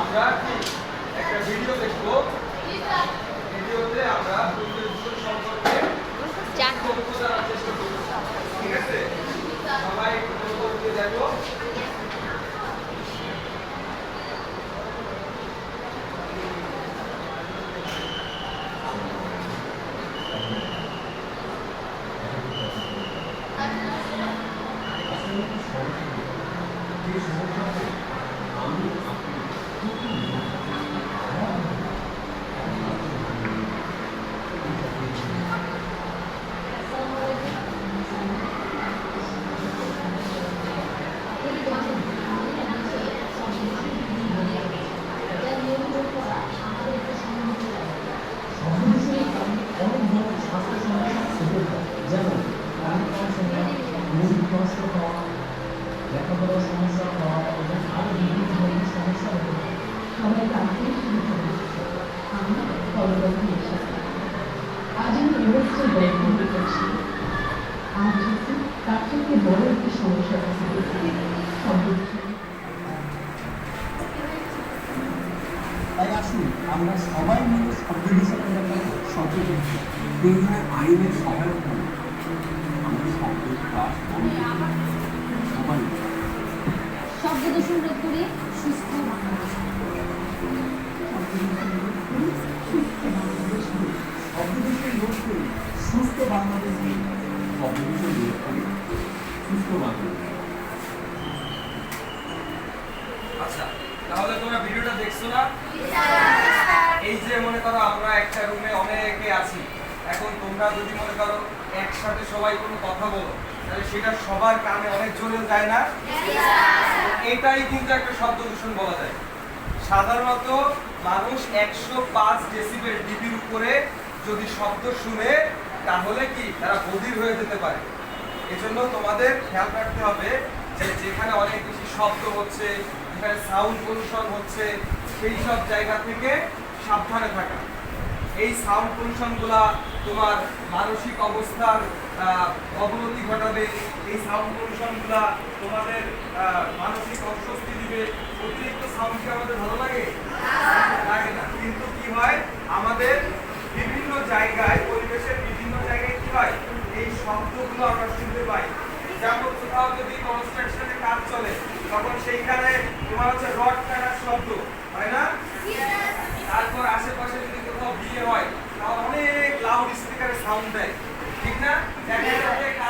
আমরা একটা ভিডিও দেখব ভিডিওতে আমরা সম্পর্কে চেষ্টা করব ঠিক আছে সবাই দেখো। যেমন এভারেস্টের ব্যাগ করছি আজ হচ্ছে তার থেকে বড় একটি সমস্যা আছে তাই আসুন, আমরা সবাই মিলে শব্দ দূষণের ব্যাপারে সচেতন। প্রয়োজনে আইনের সহায়তা নিই। আমরা শব্দের। সবাই শব্দ দূষণ রোধ করে সুস্থ শব্দ দূষণ রোধ করি সুস্থ বাংলাদেশ গড়ি। শব্দ দূষণ সুস্থ বাংলাদেশ আচ্ছা তাহলে তোমরা ভিডিওটা দেখছ না? এই যে মনে করো আমরা একটা রুমে অনেকে আছি। এখন তোমরা যদি মনে করো একসাথে সবাই কোনো কথা বলো, তাহলে সেটা সবার কানে অনেক জোরে যায় না? এটাই কিন্তু একটা শব্দ দূষণ বলা যায়। সাধারণত মানুষ একশো পাঁচ ডেসিবেল ডিবির উপরে যদি শব্দ শুনে তাহলে কি তারা বধির হয়ে যেতে পারে? এজন্য তোমাদের খেয়াল রাখতে হবে যে যেখানে অনেক বেশি শব্দ হচ্ছে, যেখানে সাউন্ড পলিউশন হচ্ছে, সেই সব জায়গা থেকে সাবধানে থাকা। এই সাউন্ড পলিউশনগুলা তোমার মানসিক অবস্থার অবনতি ঘটাবে। এই সাউন্ড পলিউশনগুলা তোমাদের মানসিক অস্বস্তি দিবে। অতিরিক্ত সাউন্ড কি আমাদের ভালো লাগে না কিন্তু কি হয় আমাদের বিভিন্ন জায়গায় পরিবেশের বিভিন্ন জায়গায় কি হয় এই শব্দগুলো আমরা শুনতে পাই। যেমন কোথাও যদি কনস্ট্রাকশনে কাজ চলে, তখন সেইখানে তোমার হচ্ছে রড কাটার শব্দ হয় না? তারপর আশেপাশে যদি কোথাও বিয়ে হয় তাহলে অনেক লাউড স্পিকারে সাউন্ড দেয়। ঠিক না? দেখা